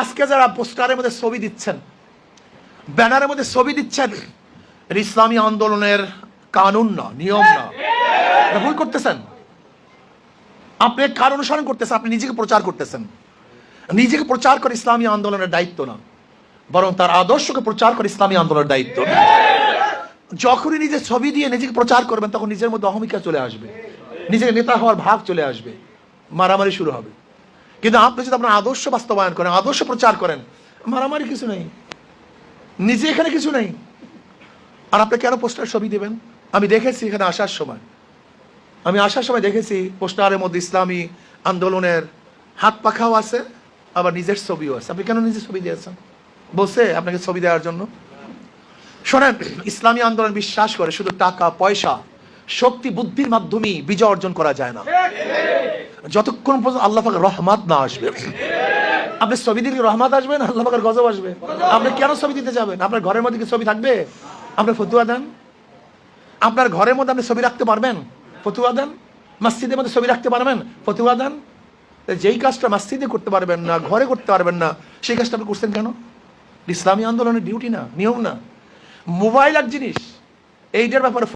আজকে যারা পোস্টারের মধ্যে ছবি দিচ্ছেন, ব্যানারের মধ্যে ছবি দিচ্ছেন ইসলামী আন্দোলনের কানুন না, নিয়ম না। ভুল করতেছেন। আপনি কার অনুসরণ করতেছেন? আপনি নিজেকে প্রচার করতেছেন। নিজেকে প্রচার করে ইসলামী আন্দোলনের দায়িত্ব না, বরং তার আদর্শকে প্রচার করে ইসলামী আন্দোলনের দায়িত্ব। যখনই নিজের ছবি দিয়ে নিজেকে প্রচার করবেন, তখন নিজের মধ্যে অহমিকা চলে আসবে। নিজেকে নেতা হওয়ার ভাব চলে আসবে। মারামারি শুরু হবে। কিন্তু আপনি যদি আপনার আদর্শ বাস্তবায়ন করেন, আদর্শ প্রচার করেন, মারামারি কিছু নেই। নিজে এখানে কিছু নেই। আর আপনি কেন পোস্টার ছবি দেবেন? আমি দেখেছি এখানে আসার সময়। আমি আসার সময় দেখেছি পোস্টারের মধ্যে ইসলামী আন্দোলনের হাত পাখাও আছে, আবার নিজের ছবিও আছে। আপনি কেন নিজের ছবি দিয়েছেন? বলছে আপনাকে ছবি দেওয়ার জন্য। শোনেন, ইসলামী আন্দোলন বিশ্বাস করে শুধু টাকা, পয়সা, শক্তি, বুদ্ধির মাধ্যমেই বিজয় অর্জন করা যায় না। যতক্ষণ পর্যন্ত আল্লাহ পাকের রহমত না আসবে। আপনি ছবি দিলে রহমত আসবে না আল্লাহ পাকের গজব আসবে? আপনি কেন ছবি দিতে যাবেন? আপনার ঘরের মধ্যে কি ছবি থাকবে? আপনি ফতুয়া দেন। আপনার ঘরের মধ্যে আপনি ছবি রাখতে পারবেন? ফতুয়া দেন। মসজিদের মধ্যে ছবি রাখতে পারবেন? ফতুয়া দেন। যেই কাজটা মসজিদে করতে পারবেন না, ঘরে করতে পারবেন না, সেই কাজটা আপনি করছেন কেন? ইসলামী আন্দোলনের ডিউটি না, নিয়ম না। মোবাইল এক জিনিস, এইটার ব্যাপারে